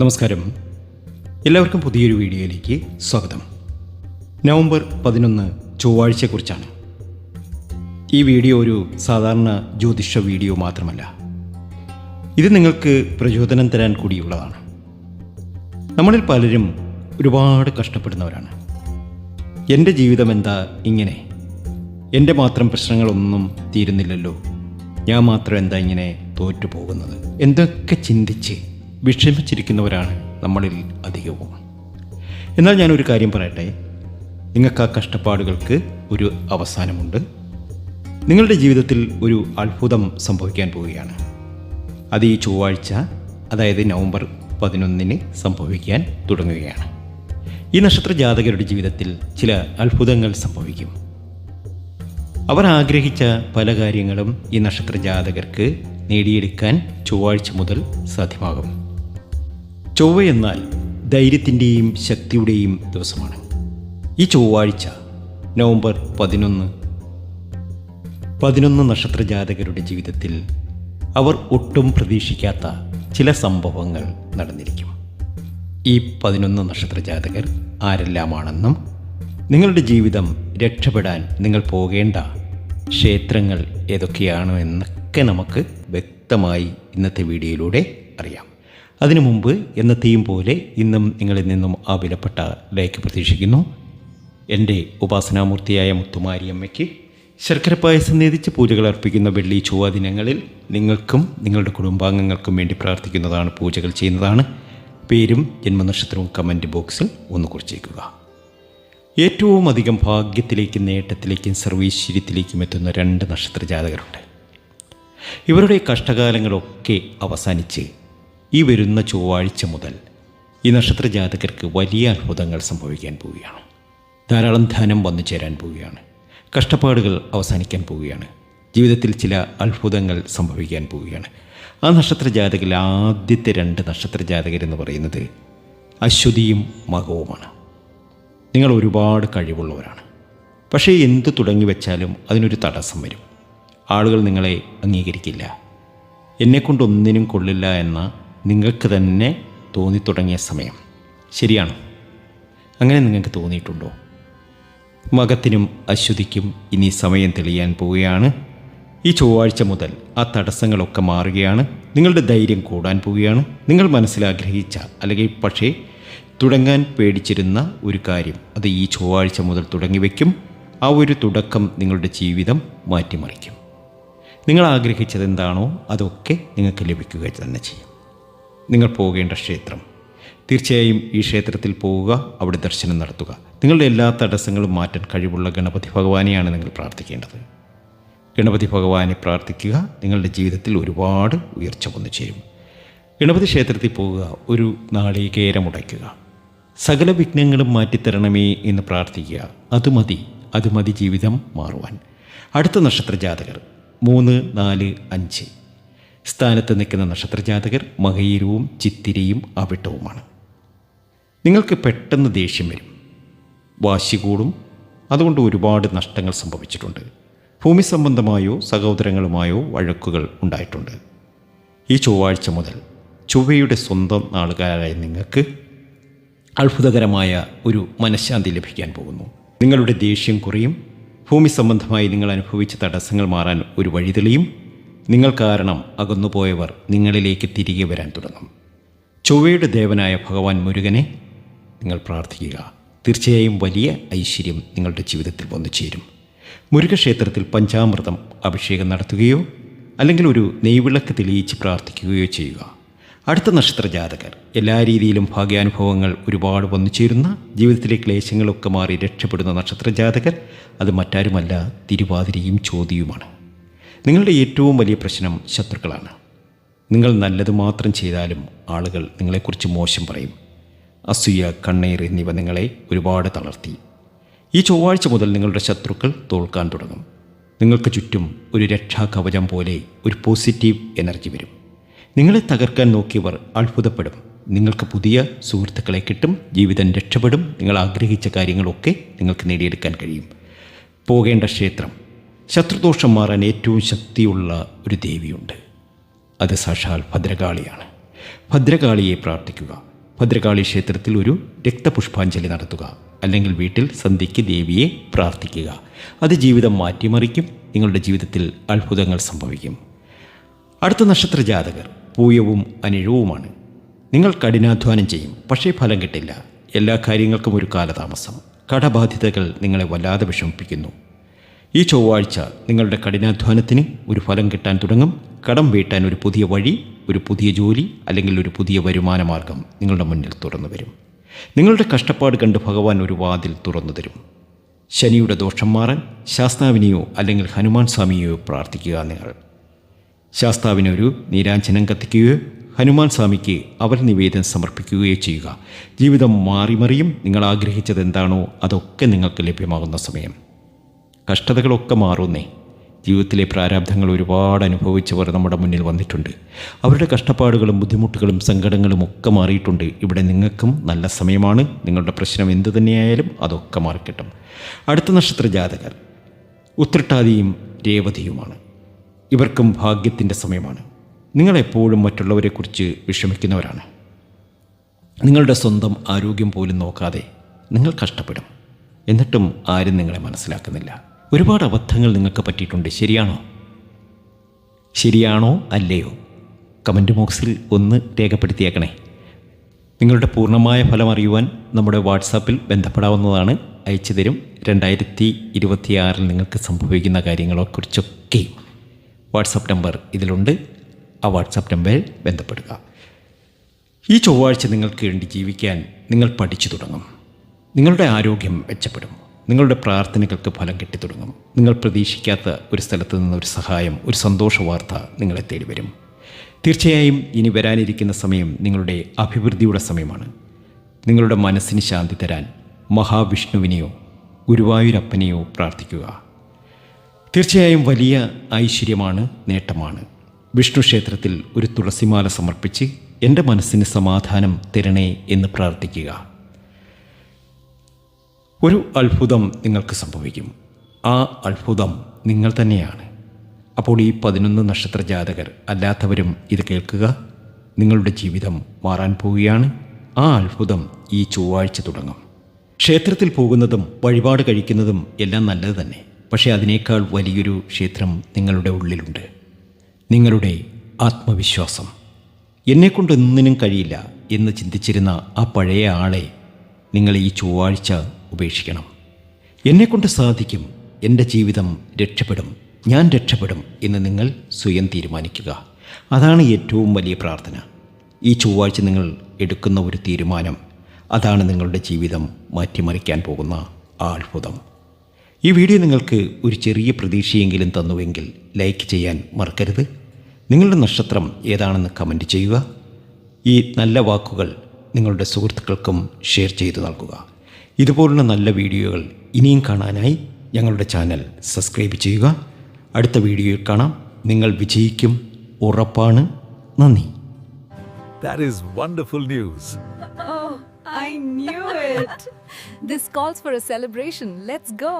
നമസ്കാരം. എല്ലാവർക്കും പുതിയൊരു വീഡിയോയിലേക്ക് സ്വാഗതം. നവംബർ പതിനൊന്ന് ചൊവ്വാഴ്ചയെക്കുറിച്ചാണ്. ഈ വീഡിയോ ഒരു സാധാരണ ജ്യോതിഷ വീഡിയോ മാത്രമല്ല. ഇത് നിങ്ങൾക്ക് പ്രചോദനം തരാൻ കൂടിയുള്ളതാണ്. നമ്മളിൽ പലരും ഒരുപാട് കഷ്ടപ്പെടുന്നവരാണ്. എന്റെ ജീവിതം എന്താ ഇങ്ങനെ? എന്റെ മാത്രം പ്രശ്നങ്ങളൊന്നും തീരുന്നില്ലല്ലോ. ഞാൻ മാത്രം എന്താ ഇങ്ങനെ തോറ്റു പോകുന്നത് എന്തൊക്കെ ചിന്തിച്ച് വിഷമിച്ചിരിക്കുന്നവരാണ് നമ്മളിൽ അധികവും. എന്നാൽ ഞാനൊരു കാര്യം പറയട്ടെ? നിങ്ങൾക്ക് ആ കഷ്ടപ്പാടുകൾക്ക് ഒരു അവസാനമുണ്ട്. നിങ്ങളുടെ ജീവിതത്തിൽ ഒരു അത്ഭുതം സംഭവിക്കാൻ പോവുകയാണ്. അത് ഈ ചൊവ്വാഴ്ച അതായത് നവംബർ പതിനൊന്നിന് സംഭവിക്കാൻ തുടങ്ങുകയാണ്. ഈ നക്ഷത്ര ജാതകരുടെ ജീവിതത്തിൽ ചില അത്ഭുതങ്ങൾ സംഭവിക്കും. അവർ ആഗ്രഹിച്ച പല കാര്യങ്ങളും ഈ നക്ഷത്ര ജാതകർക്ക് നേടിയെടുക്കാൻ ചൊവ്വാഴ്ച മുതൽ സാധ്യമാകും. ചൊവ്വ എന്നാൽ ധൈര്യത്തിന്റെയും ശക്തിയുടെയും ദിവസമാണ്. ഈ ചൊവ്വാഴ്ച നവംബർ പതിനൊന്ന് പതിനൊന്ന് നക്ഷത്ര ജാതകരുടെ ജീവിതത്തിൽ അവർ ഒട്ടും പ്രതീക്ഷിക്കാത്ത ചില സംഭവങ്ങൾ നടന്നിരിക്കും. ഈ പതിനൊന്ന് നക്ഷത്ര ജാതകർ ആരെല്ലാമാണെന്നും നിങ്ങളുടെ ജീവിതം രക്ഷപ്പെടാൻ നിങ്ങൾ പോകേണ്ട ക്ഷേത്രങ്ങൾ ഏതൊക്കെയാണ് എന്നൊക്കെ നമുക്ക് വ്യക്തമായി ഇന്നത്തെ വീഡിയോയിലൂടെ അറിയാം. അതിനു മുമ്പ് എന്നത്തെയും പോലെ ഇന്നും നിങ്ങളിൽ നിന്നും ആ വിലപ്പെട്ട ലൈക്ക് പ്രതീക്ഷിക്കുന്നു. എന്റെ ഉപാസനാമൂർത്തിയായ മുത്തുമാരിയമ്മയ്ക്ക് ശർക്കര പായസം നേതിച്ച് പൂജകൾ അർപ്പിക്കുന്ന വെള്ളി ചൊവ്വ ദിനങ്ങളിൽ നിങ്ങൾക്കും നിങ്ങളുടെ കുടുംബാംഗങ്ങൾക്കും വേണ്ടി പ്രാർത്ഥിക്കുന്നതാണ് പൂജകൾ ചെയ്യുന്നതാണ്. പേരും ജന്മനക്ഷത്രവും കമന്റ് ബോക്സിൽ ഒന്ന് കുറിച്ചേക്കുക. ഏറ്റവും അധികം ഭാഗ്യത്തിലേക്കും നേട്ടത്തിലേക്കും സർവീശ്വര്യത്തിലേക്കും എത്തുന്ന രണ്ട് നക്ഷത്ര ജാതകരുണ്ട് ഇവരുടെ കഷ്ടകാലങ്ങളൊക്കെ അവസാനിച്ച് ഈ വരുന്ന ചൊവ്വാഴ്ച മുതൽ ഈ നക്ഷത്ര ജാതകർക്ക് വലിയ അത്ഭുതങ്ങൾ സംഭവിക്കാൻ പോവുകയാണ്. ധാരാളം ധനം വന്നു ചേരാൻ പോവുകയാണ്. കഷ്ടപ്പാടുകൾ അവസാനിക്കാൻ പോവുകയാണ്. ജീവിതത്തിൽ ചില അത്ഭുതങ്ങൾ സംഭവിക്കാൻ പോവുകയാണ്. ആ നക്ഷത്ര ജാതകിൽ ആദ്യത്തെ രണ്ട് നക്ഷത്ര ജാതകരെന്ന് പറയുന്നത് അശ്വതിയും മകവുമാണ്. നിങ്ങൾ ഒരുപാട് കഴിവുള്ളവരാണ്. പക്ഷേ എന്ത് തുടങ്ങി വെച്ചാലും അതിനൊരു തടസ്സം വരും. ആളുകൾ നിങ്ങളെ അംഗീകരിക്കില്ല. എന്നെക്കൊണ്ടൊന്നിനും കൊള്ളില്ല എന്ന നിങ്ങൾക്ക് തന്നെ തോന്നിത്തുടങ്ങിയ സമയം. ശരിയാണ്? അങ്ങനെ നിങ്ങൾക്ക് തോന്നിയിട്ടുണ്ടോ? മകത്തിനും അശ്വതിക്കും ഇനി സമയം തെളിയാൻ പോവുകയാണ്. ഈ ചൊവ്വാഴ്ച മുതൽ ആ തടസ്സങ്ങളൊക്കെ മാറുകയാണ്. നിങ്ങളുടെ ധൈര്യം കൂടാൻ പോവുകയാണ്. നിങ്ങൾ മനസ്സിലാഗ്രഹിച്ച അല്ലെങ്കിൽ പക്ഷേ തുടങ്ങാൻ പേടിച്ചിരുന്ന ഒരു കാര്യം അത് ഈ ചൊവ്വാഴ്ച മുതൽ തുടങ്ങി വയ്ക്കും. ആ ഒരു തുടക്കം നിങ്ങളുടെ ജീവിതം മാറ്റിമറിക്കും. നിങ്ങൾ ആഗ്രഹിച്ചത് എന്താണോ അതൊക്കെ നിങ്ങൾക്ക് ലഭിക്കുക തന്നെ ചെയ്യും. നിങ്ങൾ പോകേണ്ട ക്ഷേത്രം. തീർച്ചയായും ഈ ക്ഷേത്രത്തിൽ പോവുക അവിടെ ദർശനം നടത്തുക. നിങ്ങളുടെ എല്ലാ തടസ്സങ്ങളും മാറ്റാൻ കഴിവുള്ള ഗണപതി ഭഗവാനെയാണ് നിങ്ങൾ പ്രാർത്ഥിക്കേണ്ടത്. ഗണപതി ഭഗവാനെ പ്രാർത്ഥിക്കുക നിങ്ങളുടെ ജീവിതത്തിൽ ഒരുപാട് ഉയർച്ച വന്നു ചേരും. ഗണപതി ക്ഷേത്രത്തിൽ പോവുക ഒരു നാളികേരം ഉടയ്ക്കുക. സകല വിഘ്നങ്ങളും മാറ്റിത്തരണമേ എന്ന് പ്രാർത്ഥിക്കുക. അത് മതി അത് മതി ജീവിതം മാറുവാൻ. അടുത്ത നക്ഷത്ര ജാതകർ മൂന്ന് നാല് അഞ്ച്. സ്ഥാനത്ത് നിൽക്കുന്ന നക്ഷത്ര ജാതകർ മകയിരവും ചിത്തിരയും അവിട്ടവുമാണ്. നിങ്ങൾക്ക് പെട്ടെന്ന് ദേഷ്യം വരും. വാശി കൂടും. അതുകൊണ്ട് ഒരുപാട് നഷ്ടങ്ങൾ സംഭവിച്ചിട്ടുണ്ട്. ഭൂമി സംബന്ധമായോ സഹോദരങ്ങളുമായോ വഴക്കുകൾ ഉണ്ടായിട്ടുണ്ട്. ഈ ചൊവ്വാഴ്ച മുതൽ ചൊവ്വയുടെ സ്വന്തം നാളുകാരായ നിങ്ങൾക്ക് അത്ഭുതകരമായ ഒരു മനഃശാന്തി ലഭിക്കാൻ പോകുന്നു. നിങ്ങളുടെ ദേഷ്യം കുറയും. ഭൂമി സംബന്ധമായി നിങ്ങൾ അനുഭവിച്ച തടസ്സങ്ങൾ മാറാൻ ഒരു വഴി തെളിയും. നിങ്ങൾ കാരണം അകന്നുപോയവർ നിങ്ങളിലേക്ക് തിരികെ വരാൻ തുടങ്ങും. ചൊവ്വയുടെ ദേവനായ ഭഗവാൻ മുരുകനെ നിങ്ങൾ പ്രാർത്ഥിക്കുക. തീർച്ചയായും വലിയ ഐശ്വര്യം നിങ്ങളുടെ ജീവിതത്തിൽ വന്നു ചേരും. മുരുകക്ഷേത്രത്തിൽ പഞ്ചാമൃതം അഭിഷേകം നടത്തുകയോ അല്ലെങ്കിൽ ഒരു നെയ്വിളക്ക് തെളിയിച്ച് പ്രാർത്ഥിക്കുകയോ ചെയ്യുക. അടുത്ത നക്ഷത്ര ജാതകർ എല്ലാ രീതിയിലും ഭാഗ്യാനുഭവങ്ങൾ ഒരുപാട് വന്നു ചേരുന്ന ജീവിതത്തിലെ ക്ലേശങ്ങളൊക്കെ മാറി രക്ഷപ്പെടുന്ന നക്ഷത്ര ജാതകർ അത് മറ്റാരുമല്ല തിരുവാതിരയും ചോദ്യവുമാണ് നിങ്ങളുടെ ഏറ്റവും വലിയ പ്രശ്നം ശത്രുക്കളാണ്. നിങ്ങൾ നല്ലത് മാത്രം ചെയ്താലും ആളുകൾ നിങ്ങളെക്കുറിച്ച് മോശം പറയും. അസൂയ കണ്ണീർ എന്നിവ നിങ്ങളെ ഒരുപാട് തളർത്തി. ഈ ചൊവ്വാഴ്ച മുതൽ നിങ്ങളുടെ ശത്രുക്കൾ തോൽക്കാൻ തുടങ്ങും. നിങ്ങൾക്ക് ചുറ്റും ഒരു രക്ഷാകവചം പോലെ ഒരു പോസിറ്റീവ് എനർജി വരും. നിങ്ങളെ തകർക്കാൻ നോക്കിയവർ അത്ഭുതപ്പെടും. നിങ്ങൾക്ക് പുതിയ സുഹൃത്തുക്കളെ കിട്ടും. ജീവിതം രക്ഷപ്പെടും. നിങ്ങൾ ആഗ്രഹിച്ച കാര്യങ്ങളൊക്കെ നിങ്ങൾക്ക് നേടിയെടുക്കാൻ കഴിയും. പോകേണ്ട ക്ഷേത്രം ശത്രുദോഷം മാറാൻ ഏറ്റവും ശക്തിയുള്ള ഒരു ദേവിയുണ്ട്. അത് സാക്ഷാൽ ഭദ്രകാളിയാണ്. ഭദ്രകാളിയെ പ്രാർത്ഥിക്കുക. ഭദ്രകാളി ക്ഷേത്രത്തിൽ ഒരു രക്തപുഷ്പാഞ്ജലി നടത്തുക. അല്ലെങ്കിൽ വീട്ടിൽ സന്ധ്യയ്ക്ക് ദേവിയെ പ്രാർത്ഥിക്കുക. അത് ജീവിതം മാറ്റിമറിക്കും. നിങ്ങളുടെ ജീവിതത്തിൽ അത്ഭുതങ്ങൾ സംഭവിക്കും. അടുത്ത നക്ഷത്ര ജാതകർ പൂയവും അനിഴവുമാണ്. നിങ്ങൾ കഠിനാധ്വാനം ചെയ്യും. പക്ഷേ ഫലം കിട്ടില്ല. എല്ലാ കാര്യങ്ങൾക്കും ഒരു കാലതാമസം. കടബാധ്യതകൾ നിങ്ങളെ വല്ലാതെ വിഷമിപ്പിക്കുന്നു. ഈ ചൊവ്വാഴ്ച നിങ്ങളുടെ കഠിനാധ്വാനത്തിന് ഒരു ഫലം കിട്ടാൻ തുടങ്ങും. കടം വീട്ടാൻ ഒരു പുതിയ വഴി ഒരു പുതിയ ജോലി അല്ലെങ്കിൽ ഒരു പുതിയ വരുമാന മാർഗം നിങ്ങളുടെ മുന്നിൽ തുറന്നു വരും. നിങ്ങളുടെ കഷ്ടപ്പാട് കണ്ട് ഭഗവാൻ ഒരു വാതിൽ തുറന്നു തരും. ശനിയുടെ ദോഷം മാറാൻ ശാസ്താവിനെയോ അല്ലെങ്കിൽ ഹനുമാൻ സ്വാമിയെയോ പ്രാർത്ഥിക്കുക നിങ്ങൾ. ശാസ്താവിനൊരു നീരാഞ്ജനം കത്തിക്കുകയോ ഹനുമാൻ സ്വാമിക്ക് അവൽ നിവേദനം സമർപ്പിക്കുകയോ ചെയ്യുക. ജീവിതം മാറിമറിയും നിങ്ങൾ ആഗ്രഹിച്ചത് എന്താണോ അതൊക്കെ നിങ്ങൾക്ക് ലഭ്യമാകുന്ന സമയം. കഷ്ടതകളൊക്കെ മാറുന്നേ. ജീവിതത്തിലെ പ്രാരാബ്ധങ്ങൾ ഒരുപാട് അനുഭവിച്ചവർ നമ്മുടെ മുന്നിൽ വന്നിട്ടുണ്ട്. അവരുടെ കഷ്ടപ്പാടുകളും ബുദ്ധിമുട്ടുകളും സങ്കടങ്ങളും ഒക്കെ മാറിയിട്ടുണ്ട്. ഇവിടെ നിങ്ങൾക്കും നല്ല സമയമാണ്. നിങ്ങളുടെ പ്രശ്നം എന്തു തന്നെയായാലും അതൊക്കെ മാറിക്കിട്ടും. അടുത്ത നക്ഷത്ര ജാതകർ ഉത്രട്ടാതിയും രേവതിയുമാണ്. ഇവർക്കും ഭാഗ്യത്തിന്റെ സമയമാണ്. നിങ്ങളെപ്പോഴും മറ്റുള്ളവരെക്കുറിച്ച് വിഷമിക്കുന്നവരാണ്. നിങ്ങളുടെ സ്വന്തം ആരോഗ്യം പോലും നോക്കാതെ നിങ്ങൾ കഷ്ടപ്പെടും. എന്നിട്ടും ആരും നിങ്ങളെ മനസ്സിലാക്കുന്നില്ല. ഒരുപാട് അബദ്ധങ്ങൾ നിങ്ങൾക്ക് പറ്റിയിട്ടുണ്ട്. ശരിയാണോ? ശരിയാണോ അല്ലയോ? കമന്റ് ബോക്സിൽ ഒന്ന് രേഖപ്പെടുത്തിയേക്കണേ. നിങ്ങളുടെ പൂർണമായ ഫലം അറിയുവാൻ നമ്മുടെ വാട്സാപ്പിൽ ബന്ധപ്പെടാവുന്നതാണ്. അയച്ചു തരും. രണ്ടായിരത്തി ഇരുപത്തിയാറിൽ നിങ്ങൾക്ക് സംഭവിക്കുന്ന കാര്യങ്ങളെക്കുറിച്ചൊക്കെയും വാട്സാപ്പ് നമ്പർ ഇതിലുണ്ട്. ആ വാട്സാപ്പ് നമ്പറിൽ ബന്ധപ്പെടുക. ഈ ചൊവ്വാഴ്ച നിങ്ങൾക്ക് വേണ്ടി ജീവിക്കാൻ നിങ്ങൾ പഠിച്ചു തുടങ്ങും. നിങ്ങളുടെ ആരോഗ്യം മെച്ചപ്പെടും. നിങ്ങളുടെ പ്രാർത്ഥനകൾക്ക് ഫലം കിട്ടിത്തുടങ്ങും. നിങ്ങൾ പ്രതീക്ഷിക്കാത്ത ഒരു സ്ഥലത്ത് നിന്ന് ഒരു സഹായം ഒരു സന്തോഷ വാർത്ത നിങ്ങളെ തേടി വരും തീർച്ചയായും ഇനി വരാനിരിക്കുന്ന സമയം നിങ്ങളുടെ അഭിവൃദ്ധിയുടെ സമയമാണ്. നിങ്ങളുടെ മനസ്സിന് ശാന്തി തരാൻ മഹാവിഷ്ണുവിനെയോ ഗുരുവായൂരപ്പനെയോ പ്രാർത്ഥിക്കുക. തീർച്ചയായും വലിയ ഐശ്വര്യമാണ് നേട്ടമാണ്. വിഷ്ണു ക്ഷേത്രത്തിൽ ഒരു തുളസിമാല സമർപ്പിച്ച് എന്റെ മനസ്സിന് സമാധാനം തരണേ എന്ന് പ്രാർത്ഥിക്കുക. ഒരു അത്ഭുതം നിങ്ങൾക്ക് സംഭവിക്കും. ആ അത്ഭുതം നിങ്ങൾ തന്നെയാണ്. അപ്പോൾ ഈ പതിനൊന്ന് നക്ഷത്ര ജാതകർ അല്ലാത്തവരും ഇത് കേൾക്കുക. നിങ്ങളുടെ ജീവിതം മാറാൻ പോവുകയാണ്. ആ അത്ഭുതം ഈ ചൊവ്വാഴ്ച തുടങ്ങും. ക്ഷേത്രത്തിൽ പോകുന്നതും വഴിപാട് കഴിക്കുന്നതും എല്ലാം നല്ലത് തന്നെ. പക്ഷേ അതിനേക്കാൾ വലിയൊരു ക്ഷേത്രം നിങ്ങളുടെ ഉള്ളിലുണ്ട്. നിങ്ങളുടെ ആത്മവിശ്വാസം. എന്നെക്കൊണ്ട് ഒന്നിനും കഴിയില്ല എന്ന് ചിന്തിച്ചിരുന്ന ആ പഴയ ആളെ നിങ്ങൾ ഈ ചൊവ്വാഴ്ച ഉപേക്ഷിക്കണം. എന്നെക്കൊണ്ട് സാധിക്കും എന്റെ ജീവിതം രക്ഷപ്പെടും ഞാൻ രക്ഷപ്പെടും എന്ന് നിങ്ങൾ സ്വയം തീരുമാനിക്കുക. അതാണ് ഏറ്റവും വലിയ പ്രാർത്ഥന. ഈ ചൊവ്വാഴ്ച നിങ്ങൾ എടുക്കുന്ന ഒരു തീരുമാനം. അതാണ് നിങ്ങളുടെ ജീവിതം മാറ്റിമറിക്കാൻ പോകുന്ന ആ അത്ഭുതം. ഈ വീഡിയോ നിങ്ങൾക്ക് ഒരു ചെറിയ പ്രതീക്ഷയെങ്കിലും തന്നുവെങ്കിൽ ലൈക്ക് ചെയ്യാൻ മറക്കരുത്. നിങ്ങളുടെ നക്ഷത്രം ഏതാണെന്ന് കമന്റ് ചെയ്യുക. ഈ നല്ല വാക്കുകൾ നിങ്ങളുടെ സുഹൃത്തുക്കൾക്കും ഷെയർ ചെയ്തു നൽകുക. ഇതുപോലുള്ള നല്ല വീഡിയോകൾ ഇനിയും കാണാനായി ഞങ്ങളുടെ ചാനൽ സബ്സ്ക്രൈബ് ചെയ്യുക അടുത്ത വീഡിയോയിൽ കാണാം നിങ്ങൾ വിജയിക്കും ഉറപ്പാണ് നന്ദി That is wonderful news. Oh, I knew it. this calls for a celebration. Let's go.